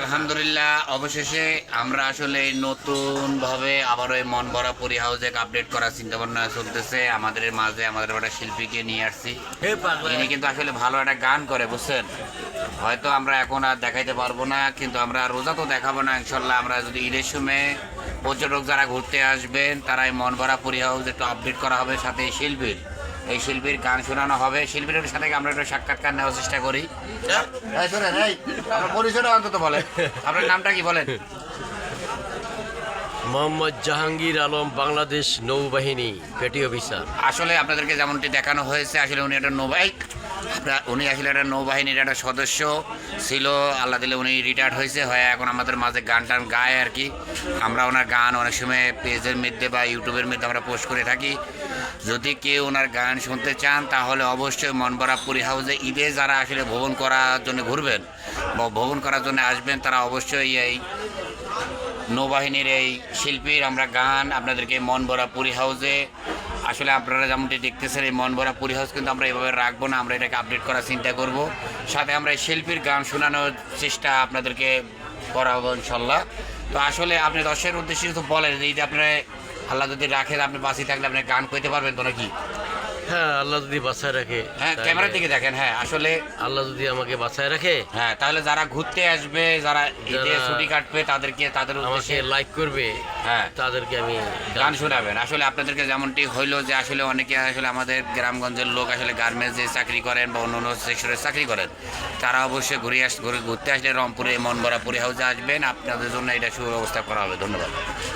আলহামদুলিল্লাহ অবশেষে আমরা আসলে নতুন ভাবে আবারও এই মন ভরা পুরি হাউসে আপডেট করার চিন্তা ভাবনা চলতেছে। আমাদের মাঝে আমাদের একটা শিল্পীকে নিয়ে আসছি। ইনি কিন্তু আসলে ভালো একটা গান করে বুঝছেন? হয়তো আমরা এখন আর দেখাইতে পারব না কিন্তু আমরা রোজা তো দেখাবো না ইনশাল্লাহ। আমরা যদি ঈদের সময় পর্যটক যারা ঘুরতে আসবেন তারা এই মন ভরা পুরি হাউস একটু আপডেট করা হবে সাথে শিল্পীর। এই শিল্পীর গান শোনানো হবে। শিল্পীর সাথে আমরা একটু সাক্ষাৎকার নেওয়ার চেষ্টা করি। শোনেন এই আপনার পরিচয়টা অন্তত বলে আপনার নামটা কি বলেন? মোহাম্মদ জাহাঙ্গীর আলম বাংলাদেশ নৌবাহিনী পেটি অফিসার। আসলে আপনাদেরকে যেমনটি দেখানো হয়েছে আসলে উনি একটা নৌবাহিক। আপনার উনি আসলে একটা নৌবাহিনীর একটা সদস্য, ছিল, আল্লাহ দিলে উনি রিটায়ার্ড হয়েছে, হয়ে এখন আমাদের মাঝে গান টান গায় আর কি। আমরা ওনার গান অনেক সময় পেজের মধ্যে বা ইউটিউবের মধ্যে আমরা পোস্ট করে থাকি। যদি কেউ ওনার গান শুনতে চান, তাহলে অবশ্যই মনবরা পুরী হাউসে ঈদে যারা আসলে ভ্রমণ করার জন্য ঘুরবেন, বা ভ্রমণ করার জন্য আসবেন, তারা অবশ্যই এই নৌবাহিনীর এই শিল্পীর আমরা গান আপনাদেরকে মন ভরা পুরী হাউসে আসলে আপনারা যেমনটি দেখতেছেন, এই মন ভরা পরিহাস কিন্তু আমরা এভাবে রাখব না, আমরা এটাকে আপডেট করার চিন্তা করব। সাথে আমরা এই শিল্পীর গান শোনানোর চেষ্টা আপনাদেরকে করা হবে ইনশাল্লাহ। তো আসলে আপনি দর্শকের উদ্দেশ্যে তো বলেন যে আপনার আল্লাহ যদি রাখেন আপনি বাঁচিয়ে থাকলে আপনি গান করতে পারবেন তো নাকি? হ্যাঁ আল্লাহ যদি বাঁচায় রাখে হ্যাঁ ক্যামেরার দিকে দেখেন হ্যাঁ আসলে আল্লাহ যদি আমাকে বাঁচায় রাখে হ্যাঁ তাহলে যারা ঘুরতে আসবে যারা ঈদে ছুটি কাটবে তাদেরকে তাদের আমাকে লাইক করবে হ্যাঁ। তাদেরকে আমি গান শোনাবেন। আসলে আপনাদেরকে যেমনটি হইল যে আসলে অনেকে আসলে আমাদের গ্রামগঞ্জের লোক আসলে গার্মেন্টস গার্মেন্টসে চাকরি করেন বা অন্য অন্য সেক্টরে চাকরি করেন তারা অবশ্যই ঘুরে আস ঘুরে ঘুরতে আসলে রংপুরে মন ভরা পুরী হাউসে আসবেন। আপনাদের জন্য এটা সুব্যবস্থা করা হবে। ধন্যবাদ।